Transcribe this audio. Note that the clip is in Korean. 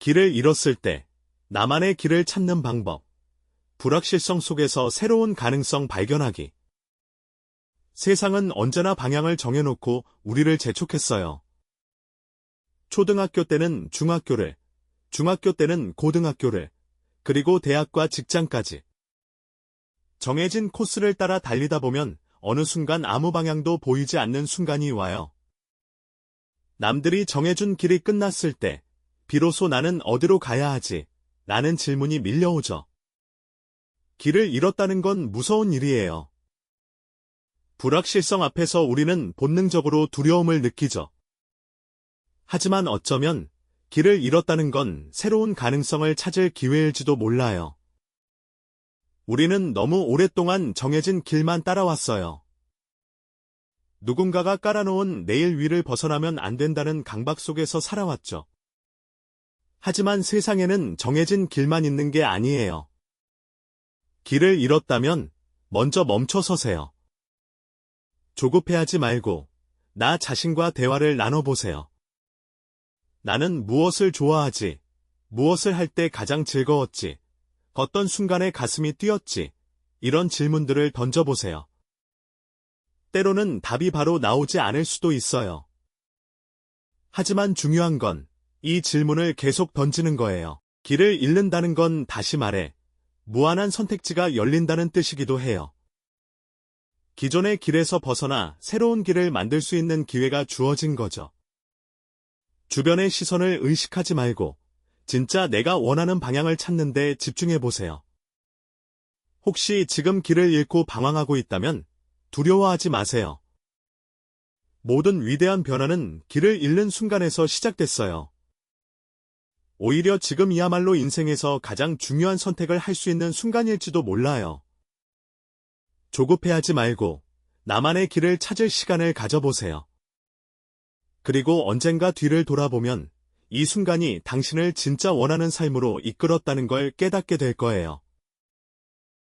길을 잃었을 때 나만의 길을 찾는 방법. 불확실성 속에서 새로운 가능성 발견하기. 세상은 언제나 방향을 정해놓고 우리를 재촉했어요. 초등학교 때는 중학교를, 중학교 때는 고등학교를, 그리고 대학과 직장까지. 정해진 코스를 따라 달리다 보면 어느 순간 아무 방향도 보이지 않는 순간이 와요. 남들이 정해준 길이 끝났을 때, 비로소 나는 어디로 가야 하지? 라는 질문이 밀려오죠. 길을 잃었다는 건 무서운 일이에요. 불확실성 앞에서 우리는 본능적으로 두려움을 느끼죠. 하지만 어쩌면 길을 잃었다는 건 새로운 가능성을 찾을 기회일지도 몰라요. 우리는 너무 오랫동안 정해진 길만 따라왔어요. 누군가가 깔아놓은 내일 위를 벗어나면 안 된다는 강박 속에서 살아왔죠. 하지만 세상에는 정해진 길만 있는 게 아니에요. 길을 잃었다면 먼저 멈춰 서세요. 조급해하지 말고 나 자신과 대화를 나눠보세요. 나는 무엇을 좋아하지? 무엇을 할 때 가장 즐거웠지? 어떤 순간에 가슴이 뛰었지? 이런 질문들을 던져보세요. 때로는 답이 바로 나오지 않을 수도 있어요. 하지만 중요한 건 이 질문을 계속 던지는 거예요. 길을 잃는다는 건 다시 말해 무한한 선택지가 열린다는 뜻이기도 해요. 기존의 길에서 벗어나 새로운 길을 만들 수 있는 기회가 주어진 거죠. 주변의 시선을 의식하지 말고 진짜 내가 원하는 방향을 찾는 데 집중해 보세요. 혹시 지금 길을 잃고 방황하고 있다면 두려워하지 마세요. 모든 위대한 변화는 길을 잃는 순간에서 시작됐어요. 오히려 지금이야말로 인생에서 가장 중요한 선택을 할 수 있는 순간일지도 몰라요. 조급해하지 말고 나만의 길을 찾을 시간을 가져보세요. 그리고 언젠가 뒤를 돌아보면 이 순간이 당신을 진짜 원하는 삶으로 이끌었다는 걸 깨닫게 될 거예요.